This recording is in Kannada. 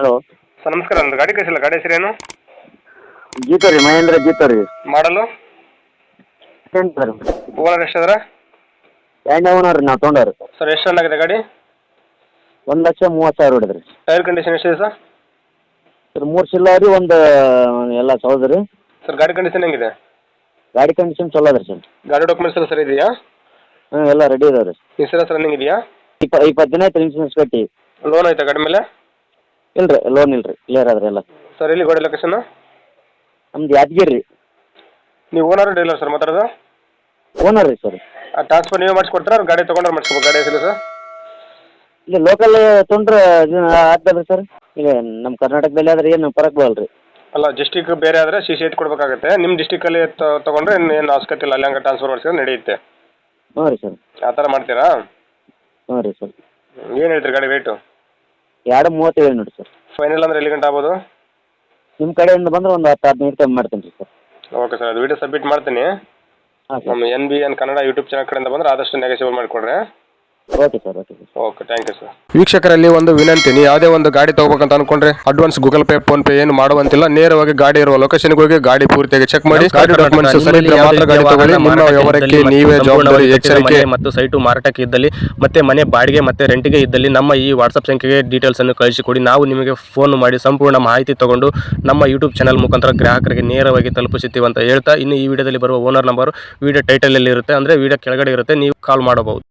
ಹಲೋ. ಸರ್ ನಮಸ್ಕಾರ. ಒಂದು ಗಾಡಿ ಕಳಿಸಿಲ್ಲ. ಗಾಡಿ ಹೆಸರೇನು? ಗೀತಾ ರೀ ಮಹೇಂದ್ರ ಗೀತಾ ರೀ ಮಾಡಲು ಸರ್ ಓನರ್ ಎಷ್ಟಿದ್ರೆ? ಎರಡನೇ ಓನರ್ ರೀ ನಾವು ತೊಗೊಂಡಾರ ಸರ್ ಎಷ್ಟು ರನ್ ಆಗಿದೆ ಗಾಡಿ? ಒಂದು ಲಕ್ಷ ಮೂವತ್ತು ಸಾವಿರ ಹೊಡೆದ್ರಿ. ಟೈರ್ ಕಂಡೀಷನ್ ಎಷ್ಟಿದೆ ಸರ್? ಸರ್ ಮೂರು ಚಿಲ್ಲ ರೀ ಒಂದು ಎಲ್ಲ ಸೌದು ರೀ. ಸರ್ ಗಾಡಿ ಕಂಡೀಷನ್ ಹೆಂಗಿದೆ? ಗಾಡಿ ಕಂಡೀಷನ್ ಚಲೋ ಅದ ರೀ ಸರ್. ಗಾಡಿ ಡಾಕ್ಯುಮೆಂಟ್ಸ್ ಎಲ್ಲ ಸರಿ ಇದೆಯಾ? ಹ್ಞೂ ಎಲ್ಲ ರೆಡಿ ಇದಾವೆ ರೀ. ಇನ್ಸೂರೆನ್ಸ್ ರನ್ನಿಂಗ್ ಇದೆಯಾ? ಇಪ್ಪ ಇಪ್ಪತ್ತು ದಿನ ಆಯ್ತು ಇನ್ಸೂರೆನ್ಸ್ ಕಟ್ಟಿ. ಲೋನ್ ಆಯ್ತಾ ಗಾಡಿ ಮೇಲೆ? ಇಲ್ಲ ರೀ ಲೋನ್ ಇಲ್ಲ ರೀ ಕ್ಲಿಯರ್ ಆದ್ರೆ ಎಲ್ಲ. ಸರ್ ಎಲ್ಲಿ ಗಾಡಿ ಲೊಕೇಶನ್ ನಮ್ದು ಯಾದಗಿರಿ. ರೀ ನೀವು ಓನರ್ ಡೀಲರ್ ಸರ್ ಮಾತಾಡೋದು? ಓನರ್ ರೀ ಸರ್ ಆ ಟ್ರಾನ್ಸ್ಫರ್ ನೀವೇ ಮಾಡಿಸ್ಕೊಡ್ತೀರಾ ಅವ್ರು ಗಾಡಿ ತೊಗೊಂಡ್ರೆ ಮಾಡಿಸ್ಬೇಕು ಗಾಡಿ ಹೆಸರು ಸರ್? ಇಲ್ಲಿ ಲೋಕಲ್ ತೊಗೊಂಡ್ರೆ ಆಗ್ತದೆ ಸರ್ ಇಲ್ಲ ನಮ್ಮ ಕರ್ನಾಟಕದಲ್ಲಿ ಆದ್ರೆ ಏನು ಫರಕ್ ಬರಲ್ರಿ ಅಲ್ಲ ಡಿಸ್ಟಿಕ್ ಬೇರೆ ಆದರೆ ಸಿ ಸಿ ಎತ್ ಕೊಡಬೇಕಾಗುತ್ತೆ ನಿಮ್ಮ ಡಿಸ್ಟಿಕಲ್ಲಿ ತೊಗೊಂಡ್ರೆ ಏನು ಅವಶ್ಯಕತೆ ಇಲ್ಲ ಅಲ್ಲಿ ಹಂಗೆ ಟ್ರಾನ್ಸ್ಫರ್ ಮಾಡಿಸಿದ್ರೆ ನಡೆಯುತ್ತೆ. ಹ್ಞೂ ರೀ ಸರ್ ಆ ಥರ ಮಾಡ್ತೀರಾ? ಹ್ಞೂ ರೀ ಸರ್ ಏನು ಹೇಳ್ತೀರಿ ಗಾಡಿ ರೇಟು ಎರಡು ಮೂವತ್ತೇಳು ನೋಡಿ ಸರ್. ಫೈನಲ್ ಅಂದ್ರೆ ಎಲ್ಲಿ ಗಂಟೆ ಆಗ್ಬೋದು? ನಿಮ್ಮ ಕಡೆಯಿಂದ ಬಂದ್ರೆ ಒಂದು ಹತ್ತು ಹದಿನೈದು ಕಮ್ಮಿ ಮಾಡ್ತೀನಿ ರೀ ಸರ್. ಓಕೆ ಸರ್ ಅದು ವಿಡಿಯೋ ಸಬ್ಮಿಟ್ ಮಾಡ್ತೀನಿ. ಹಾಂ ಸರ್. ನಮ್ಮ N B N Kannada YouTube channel ಕಡೆಯಿಂದ ಬಂದ್ರೆ ಆದಷ್ಟು ನೆಗೆಸಿಬಲ್ ಮಾಡಿಕೊಡ್ರಿ. Okay sir okay sir okay thank you sir ವೀಕ್ಷಕರಲ್ಲಿ ಒಂದು ವಿನಂತಿ ನೀವು ಯಾವುದೇ ಒಂದು ಗಾಡಿ ತಗೋಬೇಕಂತ ಅನ್ಕೊಂಡ್ರೆ advance Google Pay PhonePe ಏನು ಮಾಡುವಂತಿಲ್ಲ. ನೇರವಾಗಿ ಗಾಡಿ ಇರುವ ಲೊಕೇಶನ್ ಹೋಗಿ ಗಾಡಿ ಪೂರ್ತಿಯಾಗಿ ಚೆಕ್ ಮಾಡಿ ಗಾಡಿ ಡಾಕ್ಯುಮೆಂಟ್ಸ್ ಸರಿ ಇದ್ರೆ ಮಾತ್ರ ಗಾಡಿ ತಗೊಳ್ಳಿ. ನಿಮ್ಮ ವ್ಯವಹಾರಕ್ಕೆ ನೀವೇ ಜವಾಬ್ದಾರಿ ಎಚ್ಚರಿಕೆ. ಮತ್ತು ಸೈಟು ಮಾರಾಟಕ್ಕೆ ಇದ್ದಲ್ಲಿ ಮತ್ತೆ ಮನೆ ಬಾಡಿಗೆ ಮತ್ತೆ ರೆಂಟಿಗೆ ಇದ್ದಲ್ಲಿ ನಮ್ಮ ಈ ವಾಟ್ಸಪ್ ಸಂಖ್ಯೆಗೆ ಡೀಟೇಲ್ಸ್ ಅನ್ನು ಕಳಿಸಿಕೊಡಿ. ನಾವು ನಿಮಗೆ ಫೋನ್ ಮಾಡಿ ಸಂಪೂರ್ಣ ಮಾಹಿತಿ ತಗೊಂಡು ನಮ್ಮ ಯೂಟ್ಯೂಬ್ ಚಾನಲ್ ಮುಖಾಂತರ ಗ್ರಾಹಕರಿಗೆ ನೇರವಾಗಿ ತಲುಪಿಸುತ್ತೀವಿ ಅಂತ ಹೇಳ್ತಾ ಇನ್ನು ಈ ವಿಡಿಯೋದಲ್ಲಿ ಬರುವ ಓನರ್ ನಂಬರ್ ವಿಡಿಯೋ ಟೈಟಲ್ ಅಲ್ಲಿ ಇರುತ್ತೆ ಅಂದ್ರೆ ವಿಡಿಯೋ ಕೆಳಗಡೆ ಇರುತ್ತೆ. ನೀವು ಕಾಲ್ ಮಾಡಬಹುದು.